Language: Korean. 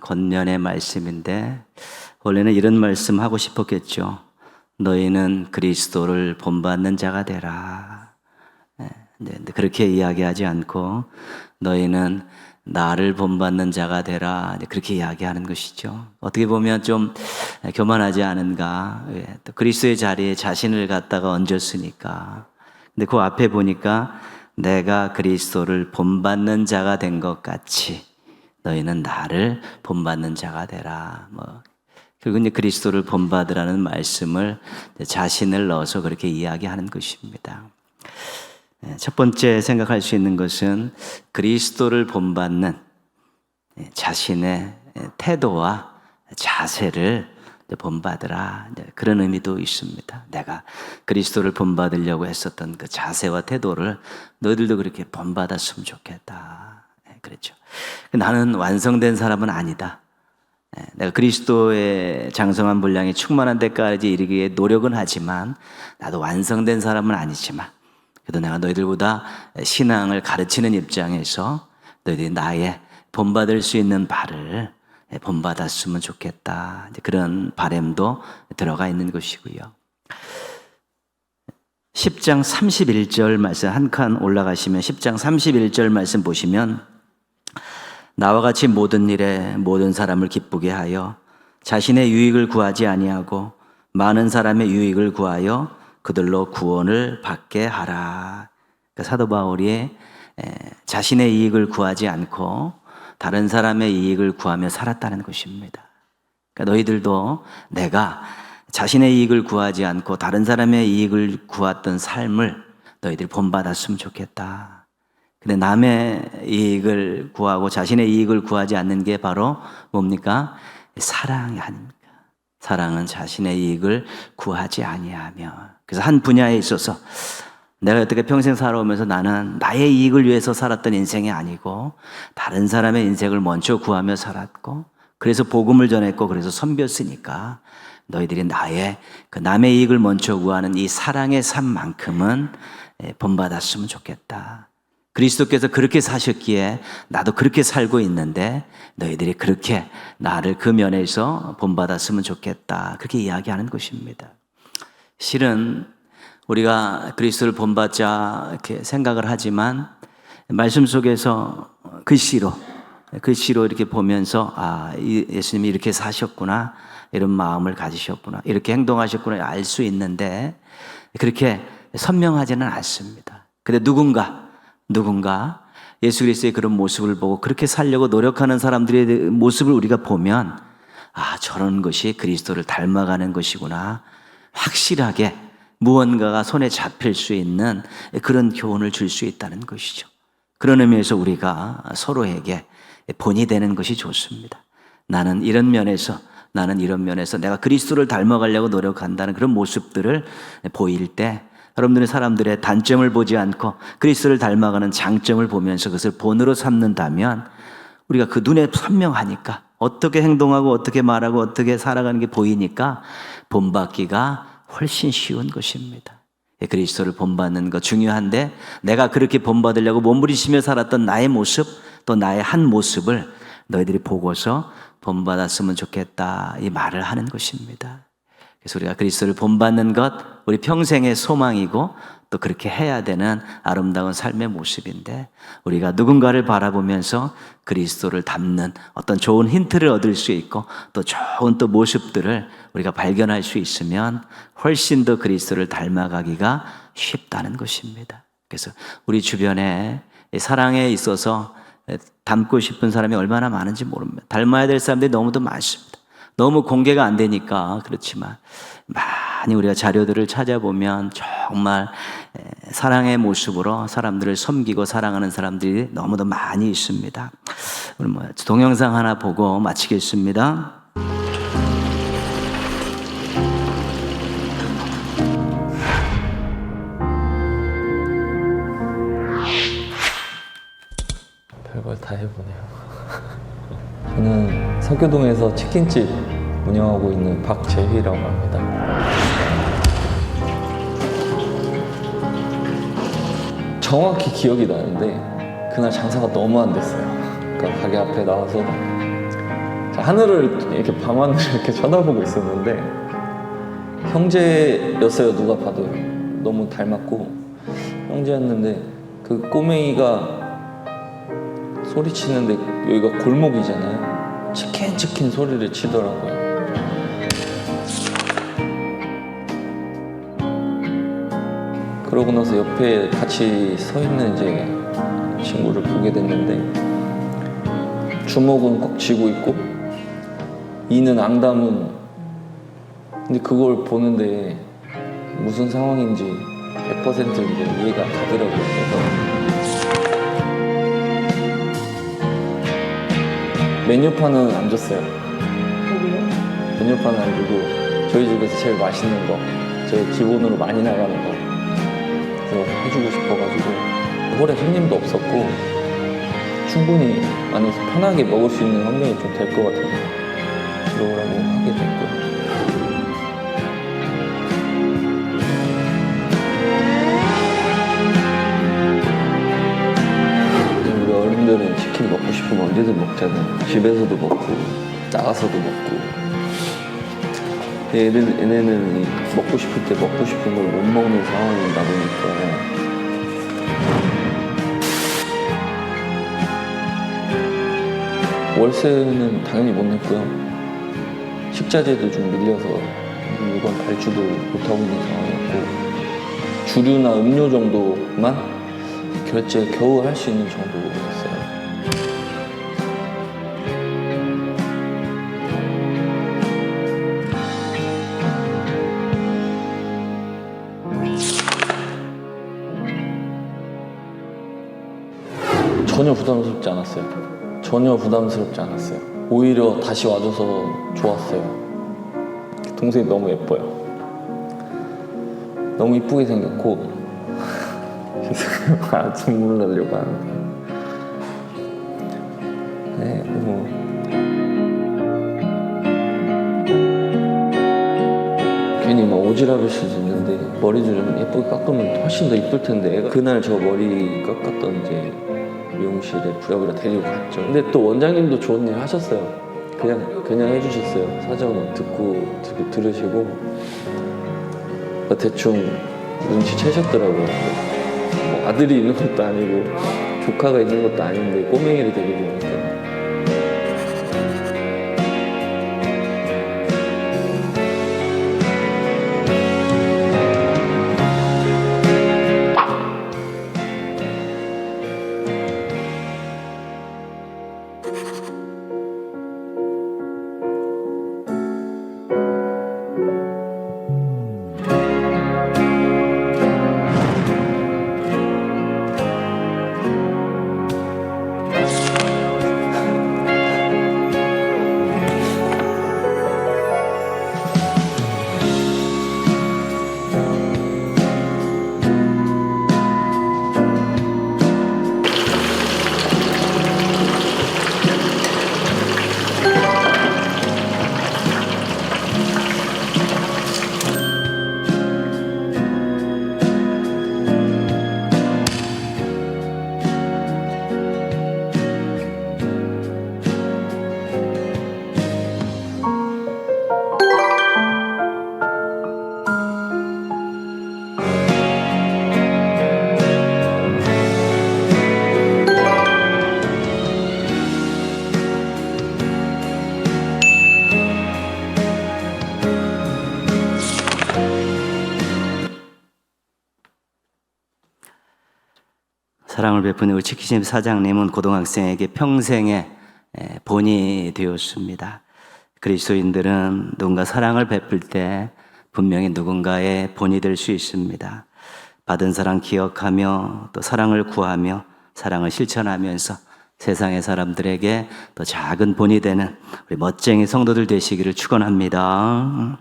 권면의 말씀인데 원래는 이런 말씀 하고 싶었겠죠. 너희는 그리스도를 본받는 자가 되라. 네, 근데 그렇게 이야기하지 않고 너희는 나를 본받는 자가 되라. 그렇게 이야기하는 것이죠. 어떻게 보면 좀 교만하지 않은가. 예, 또 그리스도의 자리에 자신을 갖다가 얹었으니까. 근데 그 앞에 보니까 내가 그리스도를 본받는 자가 된 것 같이 너희는 나를 본받는 자가 되라. 뭐 결국 이제 그리스도를 본받으라는 말씀을 자신을 넣어서 그렇게 이야기하는 것입니다. 예, 첫 번째 생각할 수 있는 것은 그리스도를 본받는 예, 자신의 태도와 자세를 본받으라 그런 의미도 있습니다. 내가 그리스도를 본받으려고 했었던 그 자세와 태도를 너희들도 그렇게 본받았으면 좋겠다. 예, 그렇죠. 나는 완성된 사람은 아니다. 예, 내가 그리스도의 장성한 분량이 충만한 데까지 이르기에 노력은 하지만 나도 완성된 사람은 아니지만 그래도 내가 너희들보다 신앙을 가르치는 입장에서 너희들이 나의 본받을 수 있는 바를 본받았으면 좋겠다. 그런 바램도 들어가 있는 것이고요. 10장 31절 말씀 한 칸 올라가시면 10장 31절 말씀 보시면 나와 같이 모든 일에 모든 사람을 기쁘게 하여 자신의 유익을 구하지 아니하고 많은 사람의 유익을 구하여 그들로 구원을 받게 하라. 그러니까 사도 바울이 자신의 이익을 구하지 않고 다른 사람의 이익을 구하며 살았다는 것입니다. 그러니까 너희들도 내가 자신의 이익을 구하지 않고 다른 사람의 이익을 구했던 삶을 너희들이 본받았으면 좋겠다. 근데 남의 이익을 구하고 자신의 이익을 구하지 않는 게 바로 뭡니까? 사랑이 아닙니까? 사랑은 자신의 이익을 구하지 아니하며. 그래서 한 분야에 있어서 내가 어떻게 평생 살아오면서 나는 나의 이익을 위해서 살았던 인생이 아니고 다른 사람의 인생을 먼저 구하며 살았고 그래서 복음을 전했고 그래서 선비었으니까 너희들이 나의 그 남의 이익을 먼저 구하는 이 사랑의 삶만큼은 예, 본받았으면 좋겠다. 그리스도께서 그렇게 사셨기에 나도 그렇게 살고 있는데 너희들이 그렇게 나를 그 면에서 본받았으면 좋겠다. 그렇게 이야기하는 것입니다. 실은 우리가 그리스도를 본받자 이렇게 생각을 하지만 말씀 속에서 글씨로 글씨로 이렇게 보면서 아 예수님이 이렇게 사셨구나 이런 마음을 가지셨구나 이렇게 행동하셨구나 알 수 있는데 그렇게 선명하지는 않습니다. 근데 누군가 누군가 예수 그리스도의 그런 모습을 보고 그렇게 살려고 노력하는 사람들의 모습을 우리가 보면 아 저런 것이 그리스도를 닮아가는 것이구나 확실하게 무언가가 손에 잡힐 수 있는 그런 교훈을 줄 수 있다는 것이죠. 그런 의미에서 우리가 서로에게 본이 되는 것이 좋습니다. 나는 이런 면에서 나는 이런 면에서 내가 그리스도를 닮아가려고 노력한다는 그런 모습들을 보일 때 여러분들의 사람들의 단점을 보지 않고 그리스도를 닮아가는 장점을 보면서 그것을 본으로 삼는다면 우리가 그 눈에 선명하니까 어떻게 행동하고 어떻게 말하고 어떻게 살아가는 게 보이니까 본받기가 훨씬 쉬운 것입니다. 예, 그리스도를 본받는 것 중요한데 내가 그렇게 본받으려고 몸부리시며 살았던 나의 모습 또 나의 한 모습을 너희들이 보고서 본받았으면 좋겠다 이 말을 하는 것입니다. 그래서 우리가 그리스도를 본받는 것 우리 평생의 소망이고 또 그렇게 해야 되는 아름다운 삶의 모습인데 우리가 누군가를 바라보면서 그리스도를 담는 어떤 좋은 힌트를 얻을 수 있고 또 좋은 또 모습들을 우리가 발견할 수 있으면 훨씬 더 그리스도를 닮아가기가 쉽다는 것입니다. 그래서 우리 주변에 사랑에 있어서 닮고 싶은 사람이 얼마나 많은지 모릅니다. 닮아야 될 사람들이 너무도 많습니다. 너무 공개가 안 되니까 그렇지만 많이 우리가 자료들을 찾아보면 정말 사랑의 모습으로 사람들을 섬기고 사랑하는 사람들이 너무도 많이 있습니다. 우리 뭐 동영상 하나 보고 마치겠습니다. 별걸 다 해보네요. 저는 석교동에서 치킨집 운영하고 있는 박재휘라고 합니다. 정확히 기억이 나는데 그날 장사가 너무 안 됐어요. 그러니까 가게 앞에 나와서 하늘을 이렇게 밤하늘 이렇게 쳐다보고 있었는데 형제였어요 누가 봐도 너무 닮았고 형제였는데 그 꼬맹이가 소리치는데 여기가 골목이잖아요 치킨 치킨 소리를 치더라고요 그러고 나서 옆에 같이 서 있는 이제 친구를 보게 됐는데 주먹은 꼭 쥐고 있고 이는 앙담은 근데 그걸 보는데 무슨 상황인지 100% 이제 이해가 가더라고요. 그래서 메뉴판은 안 줬어요. 메뉴판은 안 주고 저희 집에서 제일 맛있는 거, 저희 기본으로 많이 나가는 거 그래서 해주고 싶어가지고 홀에 손님도 없었고 충분히 안에서 편하게 먹을 수 있는 환경이 좀 될 것 같아서 그러라고 하게 됐고 어른들은 치킨 먹고 싶으면 언제든 먹잖아요 집에서도 먹고 나가서도 먹고 얘들, 얘네는 이 먹고 싶을 때 먹고 싶은 걸 못 먹는 상황이다 보니까 월세는 당연히 못 냈고요. 식자재도 좀 밀려서 물건 발주도 못하고 있는 상황이었고 주류나 음료 정도만 결제 겨우 할 수 있는 정도였어요. 전혀 부담스럽지 않았어요. 전혀 부담스럽지 않았어요. 오히려 다시 와줘서 좋았어요. 동생이 너무 예뻐요. 너무 이쁘게 생겼고 아, 눈물 나려고 하는데 네, 뭐 괜히 막 오지랖일 수도 있는데 머리 좀 예쁘게 깎으면 훨씬 더 이쁠 텐데 그날 저 머리 깎았던 이제 미용실에 부랴부랴 데리고 갔죠. 근데 또 원장님도 좋은 일 하셨어요. 그냥 그냥 해주셨어요. 사정 듣고 듣고 들으시고 뭐 대충 눈치 채셨더라고요. 뭐 아들이 있는 것도 아니고 조카가 있는 것도 아닌데 꼬맹이를 데리고 오니까 사랑을 베푸는 우리 치키심 사장님은 고등학생에게 평생의 에, 본이 되었습니다. 그리스도인들은 누군가 사랑을 베풀 때 분명히 누군가의 본이 될 수 있습니다. 받은 사랑 기억하며 또 사랑을 구하며 사랑을 실천하면서 세상의 사람들에게 더 작은 본이 되는 우리 멋쟁이 성도들 되시기를 축원합니다.